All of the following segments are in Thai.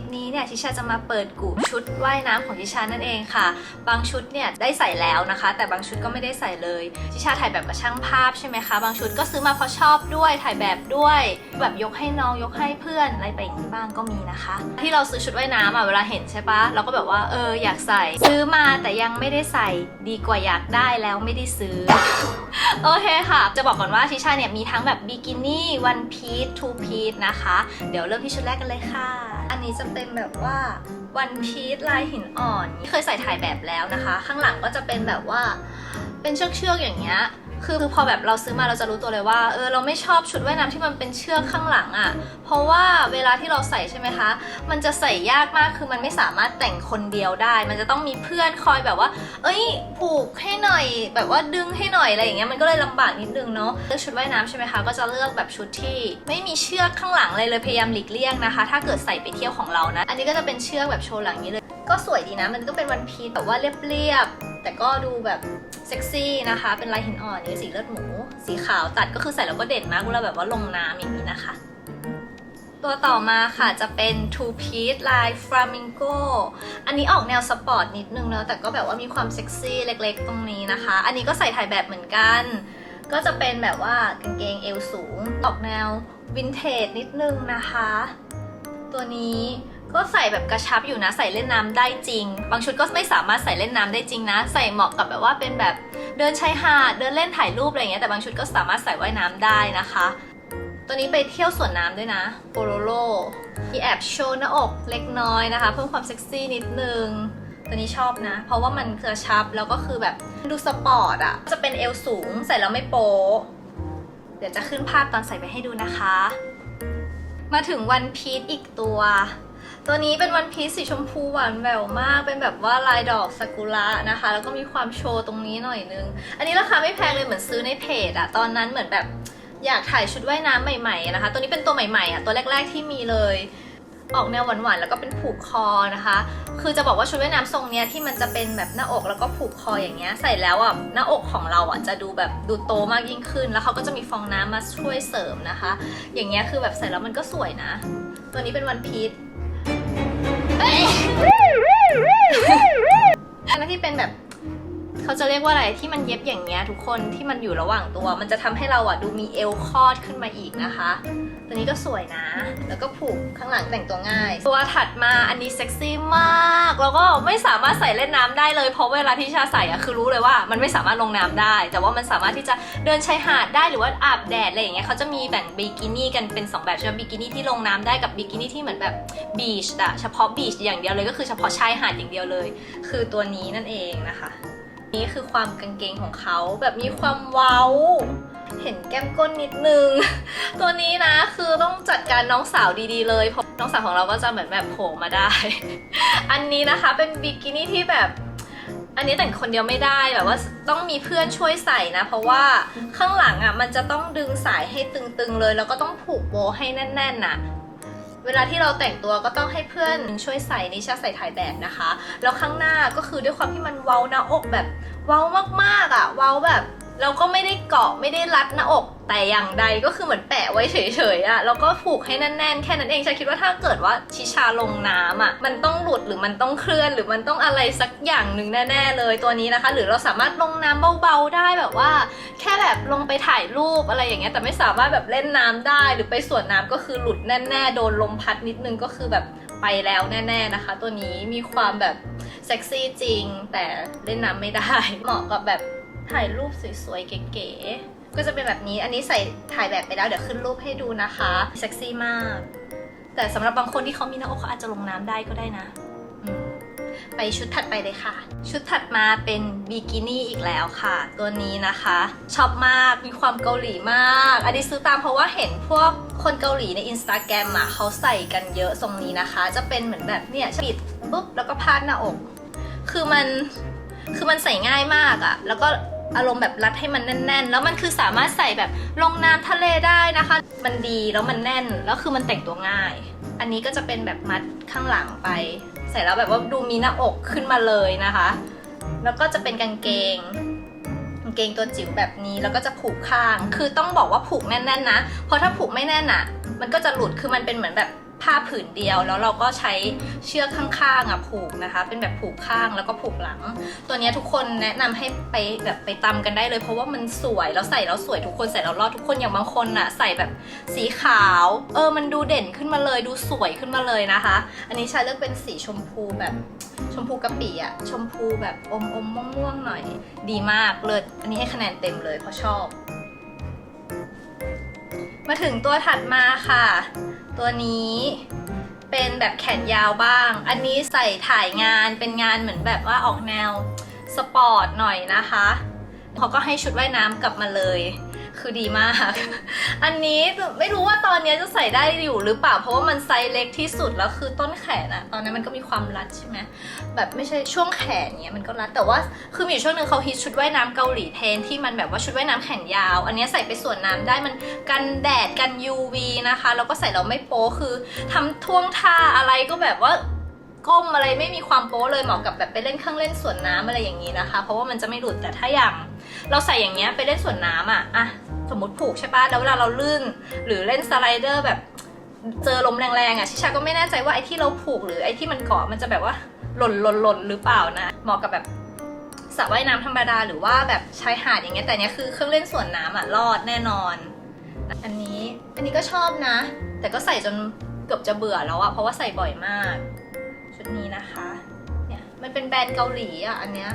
คนี้เนี่ยทิชาจะมาเปิดกูชุดว่ายน้ำของทิชานั่นเองค่ะ บางชุดเนี่ยได้ใส่แล้วนะคะ แต่บางชุดก็ไม่ได้ใส่เลยทิชาถ่ายแบบกับช่างภาพใช่ไหมคะ บางชุดก็ซื้อมาเพราะชอบด้วยถ่ายแบบด้วย แบบยกให้น้องยกให้เพื่อนอะไรไปอย่างนี้บ้างก็มีนะคะ ที่เราซื้อชุดว่ายน้ำอะเวลาเห็นใช่ปะเราก็แบบว่าเอออยากใส่ ซื้อมาแต่ยังไม่ได้ใส่ดีกว่าอยากได้แล้วไม่ได้ซื้อโอเคค่ะ จะบอกก่อนว่าทิชาเนี่ยมีทั้งแบบบิกินี่วันพีซทูพีซนะคะ เดี๋ยวเริ่มที่ชุดแรกกันเลยค่ะ อันนี้จะเป็นแบบว่าวันพีซลายหินอ่อน เคยใส่ถ่ายแบบแล้วนะคะ ข้างหลังก็จะเป็นแบบว่าเป็นเชือกเชือกๆอย่างเงี้ย คือพอแบบเราซื้อมาเราจะรู้ตัวเลยว่าเออเราไม่ชอบชุดว่ายน้ำที่มันเป็นเชือกข้างหลังอะ่ะ เพราะว่าเวลาที่เราใส่ใช่ไหมคะ มันจะใส่ยากมากคือมันไม่สามารถแต่งคนเดียวได้ มันจะต้องมีเพื่อนคอยแบบว่า เอ้ยผูกให้หน่อย แบบว่าดึงให้หน่อยอะไรอย่างเงี้ยมันก็เลยลำบากนิดนึงเนาะเลือกชุดว่ายน้ำใช่ไหมคะก็จะเลือกแบบชุดที่ ไม่มีเชือกข้างหลังเลยเลยพยายามหลีกเลี่ยงนะคะ ถ้าเกิดใส่ไปเที่ยวของเรานะ อันนี้ก็จะเป็นเชือกแบบโชว์หลังนี้เลย ก็สวยดีนะ มันก็เป็นวันพีซแต่ว่าเรียบๆ แต่ก็ดูแบบเซ็กซี่นะคะ เป็นลายหินอ่อนนี่สีเลือดหมู สีขาวตัดก็คือใส่แล้วก็เด่นมากเวลาแบบว่าลงน้ำอย่างนี้นะคะ ตัวต่อมาค่ะจะเป็น two piece ลาย flamingo อันนี้ออกแนวสปอร์ตนิดนึงเนอะแต่ก็แบบว่ามีความเซ็กซี่เล็กๆ ตรงนี้นะคะ อันนี้ก็ใส่ถ่ายแบบเหมือนกัน ก็จะเป็นแบบว่ากางเกงเอวสูง ออกแนววินเทจนิดนึงนะคะ ตัวนี้ ก็ใส่แบบกระชับอยู่นะใส่เล่นน้ำได้จริง บางชุดก็ไม่สามารถใส่เล่นน้ำได้จริงนะ ใส่เหมาะกับแบบว่าเป็นแบบเดินชายหาดเดินเล่นถ่ายรูปอะไรอย่างเงี้ยแต่บางชุดก็สามารถใส่ว่ายน้ำได้นะคะ ตัวนี้ไปเที่ยวสวนน้ำด้วยนะโปโลโลมีแอบโชว์หน้าอกเล็กน้อยนะคะ เพิ่มความเซ็กซี่นิดนึงตัวนี้ชอบนะ เพราะว่ามันกระชับแล้วก็คือแบบดูสปอร์ตอะจะเป็นเอวสูงใส่แล้วไม่โป๊เดี๋ยวจะขึ้นภาพตอนใส่ไปให้ดูนะคะ มาถึงวันพีชอีกตัว ตัวนี้เป็นวันพีซสีชมพูหวานแหววมาก เป็นแบบว่าลายดอกซากุระนะคะ แล้วก็มีความโชว์ตรงนี้หน่อยนึง อันนี้ราคาไม่แพงเลยเหมือนซื้อในเพจอะตอนนั้นเหมือนแบบอยากถ่ายชุดว่ายน้ำใหม่ๆนะคะ ตัวนี้เป็นตัวใหม่ๆอะตัวแรก ๆที่มีเลยออกแนวหวานๆแล้วก็เป็นผูกคอนะคะ คือจะบอกว่าชุดว่ายน้ำทรงเนี้ยที่มันจะเป็นแบบหน้าอกแล้วก็ผูกคออย่างเงี้ยใส่แล้วอะหน้าอกของเราอะจะดูแบบดูโตมากยิ่งขึ้น แล้วเขาก็จะมีฟองน้ำมาช่วยเสริมนะคะ อย่างเงี้ยคือแบบใส่แล้วมันก็สวยนะ ตัวนี้เป็นวันพีช อันนั้นที่เป็นแบบ เขาจะเรียกว่าอะไรที่มันเย็บอย่างเงี้ยทุกคนที่มันอยู่ระหว่างตัว มันจะทำให้เราอะดูมีเอวคอดขึ้นมาอีกนะคะ ตัวนี้ก็สวยนะ แล้วก็ผูกข้างหลังแต่งตัวง่าย ตัวถัดมาอันนี้เซ็กซี่มาก แล้วก็ไม่สามารถใส่เล่นน้ำได้เลยเพราะเวลาที่ชาใส่อะคือรู้เลยว่ามันไม่สามารถลงน้ำได้ แต่ว่ามันสามารถที่จะเดินชายหาดได้หรือว่าอาบแดดอะไรอย่างเงี้ยเขาจะมีแบ่งบิกินี่กันเป็นสองแบบใช่ไหมบิกินี่ที่ลงน้ำได้กับบิกินี่ที่เหมือนแบบบีชอะเฉพาะบีชอย่างเดียวเลยก็คือเฉพาะชายหาดอย่างเดียวเลย คือตัวนี้นั่นเองนะคะ นี่คือความกางเกงของเขาแบบมีความเว้า เห็นแก้มก้นนิดนึง ตัวนี้นะคือต้องจัดการน้องสาวดีๆเลยเพราะน้องสาวของเราก็จะเหมือนแบบโผล่มาได้ อันนี้นะคะเป็นบิกินี่ที่แบบอันนี้แต่งคนเดียวไม่ได้แบบว่าต้องมีเพื่อนช่วยใส่นะ เพราะว่าข้างหลังอะมันจะต้องดึงสายให้ตึงๆเลย แล้วก็ต้องผูกโบให้แน่นๆน่ะ เวลาที่เราแต่งตัวก็ต้องให้เพื่อนช่วยใส่นิชาใส่ถ่ายแบบนะคะ แล้วข้างหน้าก็คือด้วยความที่มันเว้าหน้าอกแบบเว้ามากๆอะ เว้าแบบ เราก็ไม่ได้เกาะไม่ได้รัดหน้าอกแต่อย่างใดก็คือเหมือนแปะไว้เฉยๆอะแล้วก็ผูกให้แน่นๆ แค่นั้นเองฉันคิดว่าถ้าเกิดว่าชิชาลงน้ำอะมันต้องหลุดหรือมันต้องเคลื่อน หรือมันต้องอะไรสักอย่างหนึ่งแน่ๆเลยตัวนี้นะคะ หรือเราสามารถลงน้ำเบาๆได้แบบว่า แค่แบบลงไปถ่ายรูปอะไรอย่างเงี้ยแต่ไม่สามารถแบบเล่นน้ำได้ หรือไปสวนน้ำก็คือหลุดแน่ๆโดนลมพัดนิดนึงก็คือแบบไปแล้วแน่ ๆนะคะ ตัวนี้มีความแบบเซ็กซี่จริง แต่เล่นน้ำไม่ได้เหมาะกับแบบ ถ่ายรูปสวยๆ เก๋ๆ ก็จะเป็นแบบนี้ อันนี้ใส่ถ่ายแบบไปแล้ว เดี๋ยวขึ้นรูปให้ดูนะคะ เซ็กซี่มาก แต่สำหรับบางคนที่เขามีหน้าอกเขาอาจจะลงน้ำได้ก็ได้นะ ไปชุดถัดไปเลยค่ะ ชุดถัดมาเป็นบิกินี่อีกแล้วค่ะ ตัวนี้นะคะ ชอบมาก มีความเกาหลีมาก อันนี้ซื้อตามเพราะว่าเห็นพวกคนเกาหลีในอินสตาแกรมอะเขาใส่กันเยอะทรงนี้นะคะ จะเป็นเหมือนแบบเนี่ยปิดปุ๊บแล้วก็พาดหน้าอก คือมันคือมันใส่ง่ายมากอะแล้วก็ อารมณ์แบบรัดให้มันแน่น ๆ แล้วมันคือสามารถใส่แบบลงน้ำทะเลได้นะคะ มันดีแล้วมันแน่นแล้วคือมันแต่งตัวง่าย อันนี้ก็จะเป็นแบบมัดข้างหลังไป ใส่แล้วแบบว่าดูมีหน้าอกขึ้นมาเลยนะคะ แล้วก็จะเป็นกางเกงกางเกงตัวจิ๋วแบบนี้แล้วก็จะผูกข้าง คือต้องบอกว่าผูกแน่นๆนะเพราะถ้าผูกไม่แน่นอะมันก็จะหลุดคือมันเป็นเหมือนแบบ ผ้าผืนเดียว แล้วเราก็ใช้เชือกข้างๆอะผูกนะคะ เป็นแบบผูกข้างแล้วก็ผูกหลัง ตัวนี้ทุกคนแนะนำให้ไปแบบไปตำกันได้เลย เพราะว่ามันสวยแล้วใส่แล้วสวยทุกคนใส่แล้วรอดทุกคนอย่างบางคนอะใส่แบบสีขาว เออมันดูเด่นขึ้นมาเลย ดูสวยขึ้นมาเลยนะคะ อันนี้ชาเลือกเป็นสีชมพูแบบชมพูกะปิอะชมพูแบบอมอมม่วงม่วงๆหน่อย ดีมากเลยอันนี้ให้คะแนนเต็มเลยเพราะชอบ มาถึงตัวถัดมาค่ะ ตัวนี้เป็นแบบแขนยาวบ้าง อันนี้ใส่ถ่ายงานเป็นงานเหมือนแบบว่าออกแนวสปอร์ตหน่อยนะคะ เขาก็ให้ชุดว่ายน้ำกลับมาเลย คือดีมาก อันนี้ไม่รู้ว่าตอนนี้จะใส่ได้อยู่หรือเปล่า เพราะว่ามันไซส์เล็กที่สุดแล้วคือต้นแขนอะตอนนั้นมันก็มีความรัดใช่ไหมแบบไม่ใช่ช่วงแขนเนี้ยมันก็รัดแต่ว่าคือมีอยู่ช่วงหนึ่งเขาฮิตชุดว่ายน้ำเกาหลีเทรนที่มันแบบว่าชุดว่ายน้ำแขนยาว อันนี้ใส่ไปส่วนน้ำได้มันกันแดดกัน UV นะคะแล้วก็ใส่แล้วไม่โป๊คือทำท่วงท่าอะไรก็แบบว่าก้มอะไรไม่มีความโป๊เลยเหมาะกับแบบไปเล่นเครื่องเล่นสวนน้ำอะไรอย่างนี้นะคะ เพราะว่ามันจะไม่หลุดแต่ถ้าอย่างเราใส่อย่างเงี้ยไปเล่นสวนน้ำอะอะ สมมติผูกใช่ปะแล้วเวลาเราลื่น หรือเล่นสไลเดอร์แบบเจอลมแรงๆอะชิชาก็ไม่แน่ใจว่าไอ้ที่เราผูกหรือไอ้ที่มันเกาะมันจะแบบว่าหล่นหล่นหล่นหรือเปล่านะเหมาะกับแบบสระว่ายน้ำธรรมดาหรือว่าแบบชายหาดอย่างเงี้ยแต่เนี้ยคือเครื่องเล่นสวนน้ำอะรอดแน่นอน อันนี้อันนี้ก็ชอบนะ แต่ก็ใส่จนเกือบจะเบื่อแล้วอะเพราะว่าใส่บ่อยมาก ชุดนี้นะคะเนี่ยมันเป็นแบรนด์เกาหลีอะอันเนี้ย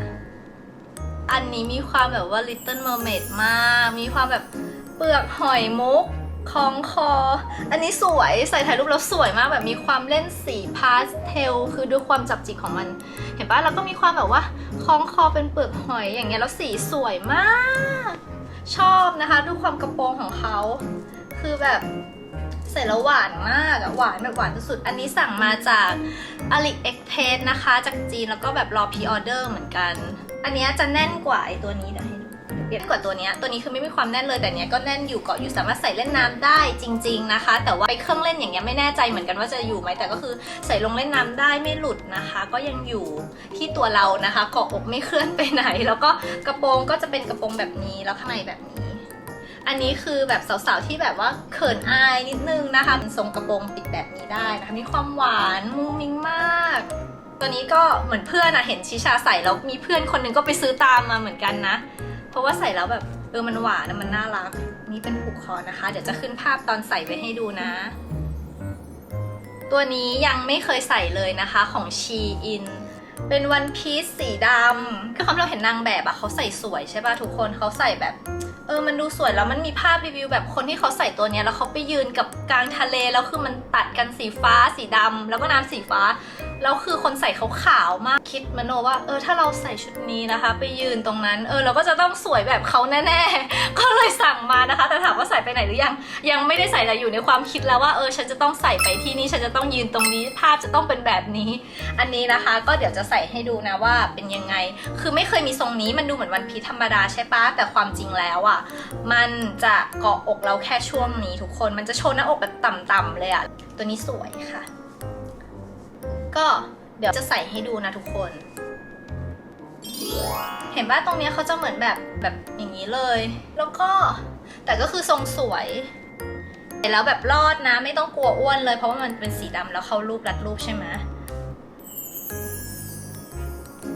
อันนี้มีความแบบว่า Little Mermaid มาก มีความแบบเปลือกหอยมุกคล้องคอ อันนี้สวยใส่ถ่ายรูปแล้วสวยมากแบบมีความเล่นสีพาสเทล คือด้วยความจับจิกของมัน เห็นปะแล้วก็มีความแบบว่าคล้องคอเป็นเปลือกหอยอย่างเงี้ยแล้วสีสวยมาก ชอบนะคะดูความกระโปรงของเขา คือแบบใส่แล้วหวานมากอะหวานแบบหวานสุดๆอันนี้สั่งมาจาก a l i e x p r e s s นะคะ จากจีนแล้วก็แบบรอพ r ออเดอร์เหมือนกัน อันเนี้ยจะแน่นกว่าไอตัวนี้เดี๋ยวให้ดูเปรียบกว่าตัวเนี้ยตัวนี้คือไม่มีความแน่นเลยแต่เนี้ยก็แน่นอยู่เกาะอยู่สามารถใส่เล่นน้ำได้จริง ๆนะคะ แต่ว่าไปเครื่องเล่นอย่างเงี้ยไม่แน่ใจเหมือนกันว่าจะอยู่ไหมแต่ก็คือใส่ลงเล่นน้ำได้ไม่หลุดนะคะ ก็ยังอยู่ที่ตัวเรานะคะเกาะอกไม่เคลื่อนไปไหน แล้วก็กระโปรงก็จะเป็นกระโปรงแบบนี้แล้วข้างในแบบนี้ อันนี้คือแบบสาวๆที่แบบว่าเขินอายนิดนึงนะคะทรงกระโปรงปิดแบบนี้ได้นะคะมีความหวานมุ้งมิ้งมาก ตัวนี้ก็เหมือนเพื่อนอะเห็นชิชาใส่แล้วมีเพื่อนคนหนึงก็ไปซื้อตามมาเหมือนกันนะ เพราะว่าใส่แล้วแบบเออมันหวานนะมันน่ารัก นี่เป็นผูกคอนะคะ เดี๋ยวจะขึ้นภาพตอนใส่ไว้ให้ดูนะ ตัวนี้ยังไม่เคยใส่เลยนะคะของชีอินเป็นวันพีซสีดำคือความเราเห็นนางแบบอะเขาใส่สวยใช่ป่ะทุกคนเขาใส่แบบ เออมันดูสวยแล้วมันมีภาพรีวิวแบบคนที่เขาใส่ตัวเนี้ยแล้วเขาไปยืนกับกลางทะเลแล้วคือมันตัดกันสีฟ้าสีดำแล้วก็น้ำสีฟ้า แล้วคือคนใส่เขาขาวมากคิดมโนว่าเออถ้าเราใส่ชุดนี้นะคะ ไปยืนตรงนั้น เออเราก็จะต้องสวยแบบเขาแน่ๆ ก็เลยสั่งมานะคะ แต่ถามว่าใส่ไปไหนหรือยัง ยังไม่ได้ใส่แต่อยู่ในความคิดแล้วว่าเออฉันจะต้องใส่ไปที่นี่ฉันจะต้องยืนตรงนี้ ภาพจะต้องเป็นแบบนี้ อันนี้นะคะ ก็เดี๋ยวจะใส่ให้ดูนะว่าเป็นยังไง คือไม่เคยมีทรงนี้มันดูเหมือนวันพีชธรรมดาใช่ปะแต่ความจริงแล้วอะ่ะมันจะเกาะอกเราแค่ช่วงนี้ทุกคนมันจะโชว์หน้าอกแบบต่ำๆเลยอะ่ะตัวนี้สวยค่ะ ก็เดี๋ยวจะใส่ให้ดูนะทุกคน เห็นว่าตรงเนี้ยเขาจะเหมือนแบบแบบอย่างนี้เลย แล้วก็แต่ก็คือทรงสวยแล้วแบบรอดนะ ไม่ต้องกลัวอ้วนเลย เพราะว่ามันเป็นสีดำแล้วเขารูปรัดรูปใช่ไหม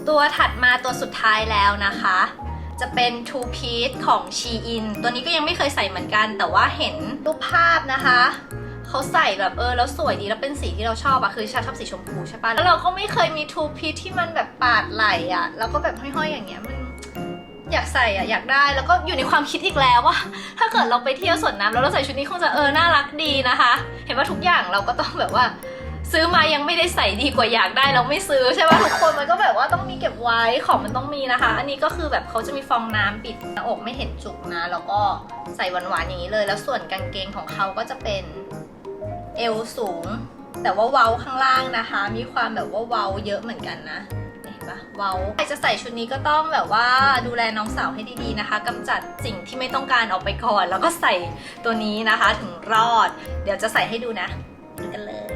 ตัวถัดมาตัวสุดท้ายแล้วนะคะ จะเป็น two piece ของ Shein ตัวนี้ก็ยังไม่เคยใส่เหมือนกัน แต่ว่าเห็นรูปภาพนะคะ เขาใส่แบบเออแล้วสวยดีแล้วเป็นสีที่เราชอบอะคือชาชอบสีชมพูใช่ปะแล้วเราก็ไม่เคยมี two piece ที่มันแบบปาดไหลอะแล้วก็แบบห้อยๆอย่างเงี้ยมันอยากใส่อะอยากได้แล้วก็อยู่ในความคิดอีกแล้วว่า ถ้าเกิดเราไปเที่ยวสวนน้ำแล้วเราใส่ชุดนี้คงจะเออน่ารักดีนะคะ เห็นว่าทุกอย่างเราก็ต้องแบบว่า ซื้อมายังไม่ได้ใส่ดีกว่าอยากได้เราไม่ซื้อใช่ป่ะทุกคนมันก็แบบว่าต้องมีเก็บไว้ของมันต้องมีนะคะ อันนี้ก็คือแบบเขาจะมีฟองน้ำปิดหน้าอกไม่เห็นจุกนะ แล้วก็ใส่หวานๆอย่างนี้เลย แล้วส่วนกางเกงของเขาก็จะเป็น เอวสูง แต่ว่าเว้าข้างล่างนะคะ มีความแบบว่าเว้าเยอะเหมือนกันนะเห็นปะเว้าใครจะใส่ชุดนี้ก็ต้องแบบว่าดูแลน้องสาวให้ดีๆนะคะกำจัดสิ่งที่ไม่ต้องการออกไปก่อน แล้วก็ใส่ตัวนี้นะคะถึงรอด เดี๋ยวจะใส่ให้ดูนะดูกันเลย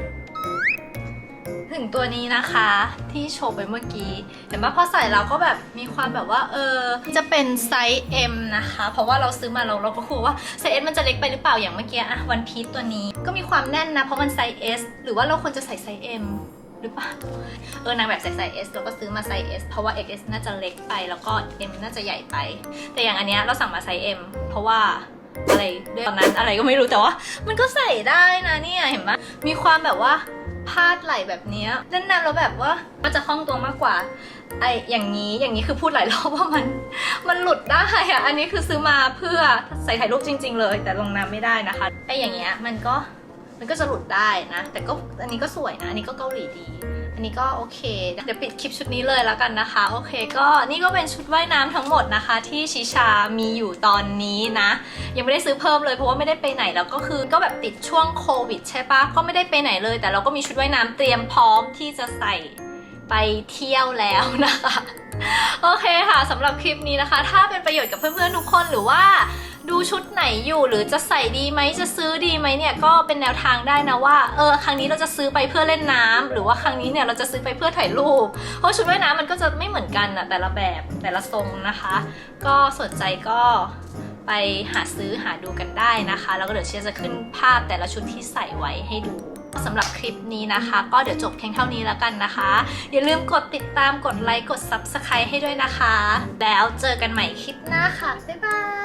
ถึงตัวนี้นะคะที่โชว์ไปเมื่อกี้ เห็นไหมพอใส่เราก็แบบมีความแบบว่าเออจะเป็นไซส์ M นะคะ เพราะว่าเราซื้อมาเราเราก็กลัวว่าไซส์ S มันจะเล็กไปหรือเปล่าอย่างเมื่อกี้อะวันพีทตัวนี้ก็มีความแน่นนะเพราะมันไซส์ S หรือว่าเราควรจะใส่ไซส์ M หรือเปล่าเออนางแบบใส่ไซส์ S เราก็ซื้อมาไซส์ S เพราะว่า XS น่าจะเล็กไปแล้วก็ M น่าจะใหญ่ไป แต่อย่างอันเนี้ยเราสั่งมาไซส์ M เพราะว่าอะไรด้วยตอนนั้นอะไรก็ไม่รู้แต่ว่า มันก็ใส่ได้นะเนี่ยเห็นไหมมีความแบบว่า พาดไหล่แบบเนี้ยแน่นๆแล้วแบบว่ามันจะคล่องตัวมากกว่าไออย่างนี้อย่างนี้คือพูดหลายรอบว่ามันมันหลุดได้อะอันนี้คือซื้อมาเพื่อใส่ถ่ายรูปจริง ๆ เลย แต่ลงน้ำไม่ได้นะคะไออย่างเงี้ยมันก็มันก็จะหลุดได้นะ แต่ก็อันนี้ก็สวยนะอันนี้ก็เกาหลีดี นี้ก็โอเค เดี๋ยวปิดคลิปชุดนี้เลยแล้วกันนะคะ โอเค ก็นี่ก็เป็นชุดว่ายน้ำทั้งหมดนะคะ ที่ชิชามีอยู่ตอนนี้นะ ยังไม่ได้ซื้อเพิ่มเลยเพราะว่าไม่ได้ไปไหนแล้วก็คือก็แบบติดช่วงโควิดใช่ปะก็ไม่ได้ไปไหนเลย แต่เราก็มีชุดว่ายน้ำเตรียมพร้อมที่จะใส่ไปเที่ยวแล้วนะคะ โอเคค่ะสำหรับคลิปนี้นะคะ ถ้าเป็นประโยชน์กับเพื่อนๆทุกคนหรือว่า ดูชุดไหนอยู่หรือจะใส่ดีไหมจะซื้อดีไหมเนี่ยก็เป็นแนวทางได้นะว่าเออครั้งนี้เราจะซื้อไปเพื่อเล่นน้ำหรือว่าครั้งนี้เนี่ยเราจะซื้อไปเพื่อถ่ายรูปเพราะชุดว่ายน้ำมันก็จะไม่เหมือนกันอะแต่ละแบบแต่ละทรงนะคะ ก็สนใจก็ไปหาซื้อหาดูกันได้นะคะ แล้วก็เดี๋ยวเชียร์จะขึ้นภาพแต่ละชุดที่ใส่ไว้ให้ดูสำหรับคลิปนี้นะคะ ก็เดี๋ยวจบเพียงเท่านี้แล้วกันนะคะ อย่าลืมกดติดตามกดไลค์กด Subscribe ให้ด้วยนะคะ แล้วเจอกันใหม่คลิปหน้าค่ะ บ๊ายบาย